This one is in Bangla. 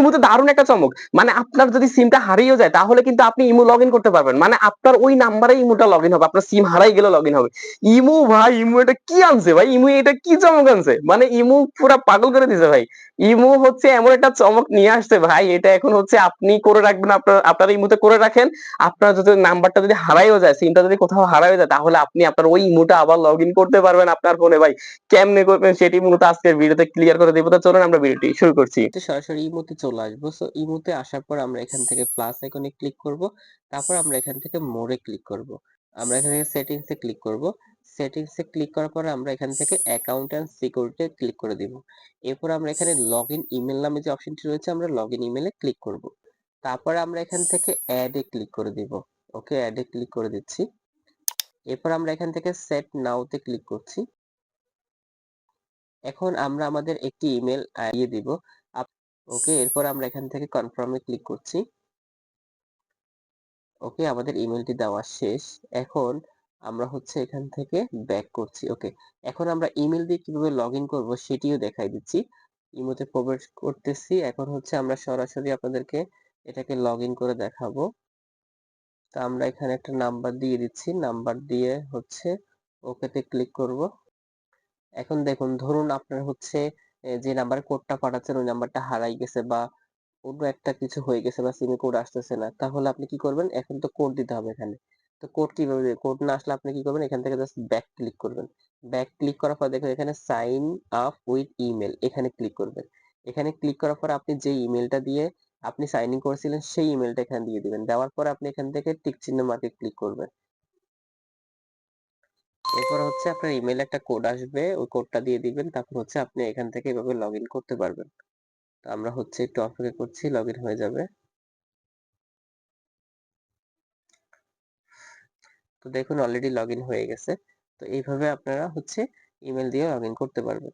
ইমুতে দারুণ একটা চমক। মানে আপনার যদি সিমটা হারিয়ে যায়, তাহলে কিন্তু আপনি ইমু লগ ইন করতে পারবেন। মানে আপনার ওই নাম্বারে ইমুটা লগ ইন হবে, আপনার সিম হারাই গেলে লগ ইন হবে। ইমু ভাই, ইমু এটা কি আনছে ভাই? ইমু এটা কি চমক আনছে? মানে ইমু পুরো পাগল করে দিছে ভাই। ইমু হচ্ছে এমন একটা চমক নিয়ে আসছে ভাই, এটা এখন হচ্ছে আপনি করে রাখবেন, আপনার আপনার ইমুতে করে রাখেন। আপনার যদি নাম্বারটা যদি হারাইও যায় সিমটা যদি কোথাও হারাইও যায়, তাহলে আপনি আপনার ওই ইমুটা আবার লগ ইন করতে পারবেন আপনার ফোনে ভাই। কেমনে করবেন সেটি মূলত আজকের ভিডিওতে ক্লিয়ার করে দেবো। তো চলুন আমরা ভিডিওটি শুরু করছি। সরাসরি ইমোতে চলে আসব সো ইমোতে আসার পর আমরা এখান থেকে প্লাস আইকনে ক্লিক করব। তারপর আমরা এখান থেকে মোরে ক্লিক করব। আমরা এখান থেকে সেটিংস ক্লিক করব। সেটিংস ক্লিক করার পর আমরা এখান থেকে অ্যাকাউন্ট এন্ড সিকিউরিটি ক্লিক করে দিব। এরপর আমরা এখানে লগইন ইমেল নামে যে অপশনটি রয়েছে, আমরা লগইন ইমেলে ক্লিক করব। তারপর আমরা এখান থেকে অ্যাড ক্লিক করে দিব। ওকে অ্যাড ক্লিক করে দিচ্ছি। এরপর আমরা এখান থেকে সেট নাও তে ক্লিক করছি। এখন আমরা আমাদের একটি ইমেল দিয়ে দিব। ওকে এরপর আমরা এখান থেকে কনফার্মে ক্লিক করছি। ওকে আমাদের ইমেলটি দেওয়া শেষ। এখন আমরা হচ্ছে এখান থেকে ব্যাক করছি। ওকে এখন আমরা ইমেল দিয়ে কীভাবে লগ ইন করব সেটিও দেখাই দিচ্ছি। ইমোতে প্রবেশ করতেছি। এখন হচ্ছে আমরা সরাসরি আপনাদেরকে এটাকে লগ ইন করে দেখাবো। তো আমরা এখানে একটা নাম্বার দিয়ে দিচ্ছি। নাম্বার দিয়ে হচ্ছে ওকেতে ক্লিক করব। এখন দেখুন, ধরুন আপনার হচ্ছে যে নাম্বারে কোডটা পাঠাচ্ছেন, ওই নাম্বারটা হারাই গেছে বা অন্য একটা কিছু হয়ে গেছে বা সিমে কোড আসতেছে না, তাহলে আপনি কি করবেন? এখন তো কোড দিতে হবে এখানে। তো কোড কীভাবে কোড না আসলে আপনি কি করবেন? এখান থেকে জাস্ট ব্যাক ক্লিক করবেন। ব্যাক ক্লিক করার পর দেখুন এখানে সাইন আপ উইথ ইমেল এখানে ক্লিক করবেন। এখানে ক্লিক করার পর আপনি যে ইমেলটা দিয়ে আপনি সাইন ইন করেছিলেন, সেই ইমেলটা এখানে দিয়ে দিবেন। দেওয়ার পর আপনি এখান থেকে টিক চিহ্ন মার্কে ক্লিক করবেন। এরপর হচ্ছে আপনার ইমেলে একটা কোড আসবে, ওই কোডটা দিয়ে দিবেন তারপর হচ্ছে আপনি এখান থেকে এভাবে লগ ইন করতে পারবেন। তো আমরা হচ্ছে একটু অপেক্ষা করছি লগ ইন হয়ে যাবে। তো দেখুন অলরেডি লগ ইন হয়ে গেছে। তো এইভাবে আপনারা হচ্ছে ইমেল দিয়ে লগ ইন করতে পারবেন।